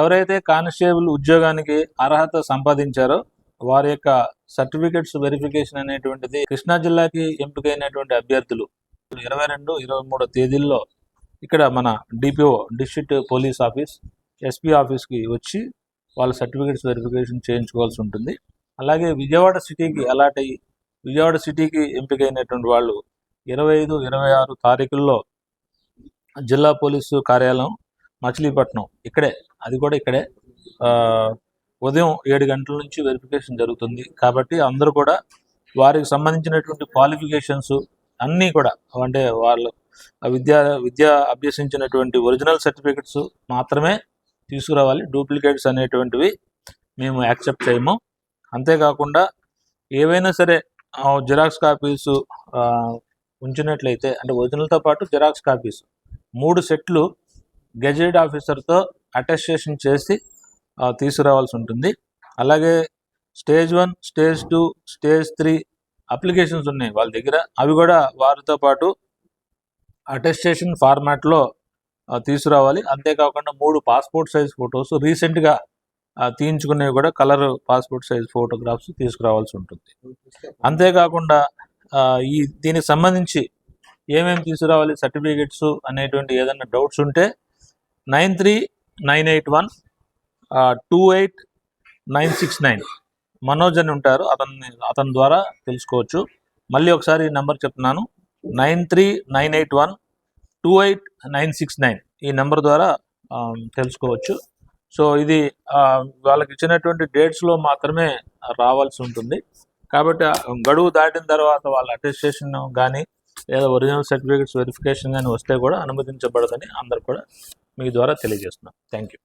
ఎవరైతే కానిస్టేబుల్ ఉద్యోగానికి అర్హత సంపాదించారో వారి యొక్క సర్టిఫికెట్స్ వెరిఫికేషన్ అనేటువంటిది కృష్ణా జిల్లాకి ఎంపికైనటువంటి అభ్యర్థులు. ఇరవై రెండు ఇరవై మూడు తేదీల్లో ఇక్కడ మన DPO district police office SP ఆఫీస్కి వచ్చి వాళ్ళ సర్టిఫికెట్స్ వెరిఫికేషన్ చేయించుకోవాల్సి ఉంటుంది. అలాగే విజయవాడ సిటీకి అలాట్ అయ్యి విజయవాడ సిటీకి ఎంపికైనటువంటి వాళ్ళు ఇరవై ఐదు ఇరవై ఆరు తారీఖుల్లో జిల్లా పోలీసు కార్యాలయం మచిలీపట్నం ఇక్కడే అది కూడా ఇక్కడే. ఉదయం ఏడు గంటల నుంచి వెరిఫికేషన్ జరుగుతుంది. కాబట్టి అందరూ కూడా వారికి సంబంధించినటువంటి క్వాలిఫికేషన్స్ అన్నీ కూడా అంటే వాళ్ళు ఆ విద్యా విద్య అభ్యసించినటువంటి ఒరిజినల్ సర్టిఫికెట్స్ మాత్రమే తీసుకురావాలి. డూప్లికేట్స్ అనేటువంటివి మేము యాక్సెప్ట్ చేయము. అంతేకాకుండా ఏవైనా సరే జిరాక్స్ కాపీస్ ఉంచినట్లయితే అంటే ఒరిజినల్తో పాటు జిరాక్స్ కాపీస్ మూడు సెట్లు గెజెట్ ఆఫీసర్తో అటెస్టేషన్ చేసి తీసుకురావాల్సి ఉంటుంది. అలాగే stage one stage two stage three applications ఉన్నాయి వాళ్ళ దగ్గర. అవి కూడా వారితో పాటు అటెస్టేషన్ ఫార్మాట్లో తీసుకురావాలి. అంతేకాకుండా మూడు పాస్పోర్ట్ సైజ్ ఫొటోస్ రీసెంట్గా తీయించుకునేవి కూడా కలర్ పాస్పోర్ట్ సైజ్ ఫోటోగ్రాఫ్స్ తీసుకురావాల్సి ఉంటుంది. అంతేకాకుండా ఈ దీనికి సంబంధించి ఏమేమి తీసుకురావాలి సర్టిఫికేట్స్ అనేటువంటి ఏదైనా డౌట్స్ ఉంటే nine three nine eight one two eight nine six nine. Manoj అని ఉంటారు. అతన్ని అతని ద్వారా తెలుసుకోవచ్చు. మళ్ళీ ఒకసారి నెంబర్ చెప్తున్నాను. Nine three nine eight one two eight nine six nine. ఈ నెంబర్ ద్వారా తెలుసుకోవచ్చు. సో ఇది ఆ, వాళ్ళకి ఇచ్చినటువంటి డేట్స్లో మాత్రమే రావాల్సి ఉంటుంది. కాబట్టి గడువు దాటిన తర్వాత వాళ్ళ అటెస్టేషన్ కానీ లేదా ఒరిజినల్ సర్టిఫికేట్స్ వెరిఫికేషన్ కానీ వస్తే కూడా అనుమతించబడదని అందరు కూడా మీ ద్వారా తెలియజేస్తున్నాం. Thank you